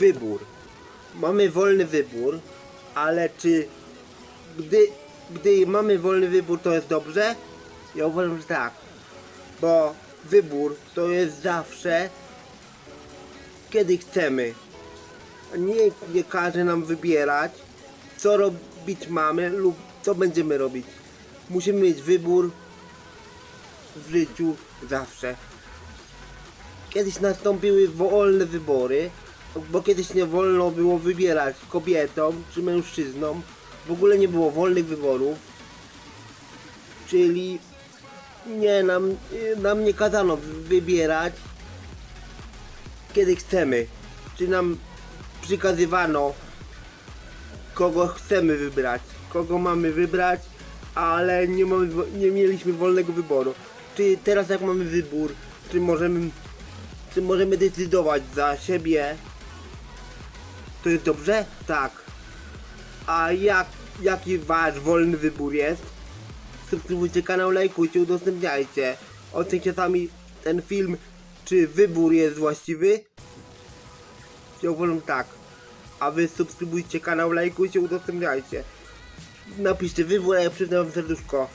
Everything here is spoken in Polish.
wybór. Mamy wolny wybór, ale czy gdy, gdy mamy wolny wybór to jest dobrze? Ja uważam, że tak. Bo wybór to jest zawsze kiedy chcemy. Nikt nie każe nam wybierać, co robić mamy lub co będziemy robić. Musimy mieć wybór w życiu zawsze. Kiedyś nastąpiły wolne wybory, bo kiedyś nie wolno było wybierać kobietom czy mężczyznom. W ogóle nie było wolnych wyborów. Czyli nie, nam, nam nie kazano wybierać kiedy chcemy. Czy nam przykazywano kogo chcemy wybrać, kogo mamy wybrać, ale nie, mamy, nie mieliśmy wolnego wyboru. Czy teraz jak mamy wybór, czy możemy, czy możemy decydować za siebie, to jest dobrze? Tak. A jak, jaki wasz wolny wybór jest? Subskrybujcie kanał, lajkujcie, udostępniajcie. Ocencie sami ten film, czy wybór jest właściwy? Ja uważam tak. A wy subskrybujcie kanał, lajkujcie, udostępniajcie. Napiszcie wybór, a ja przyznam serduszko.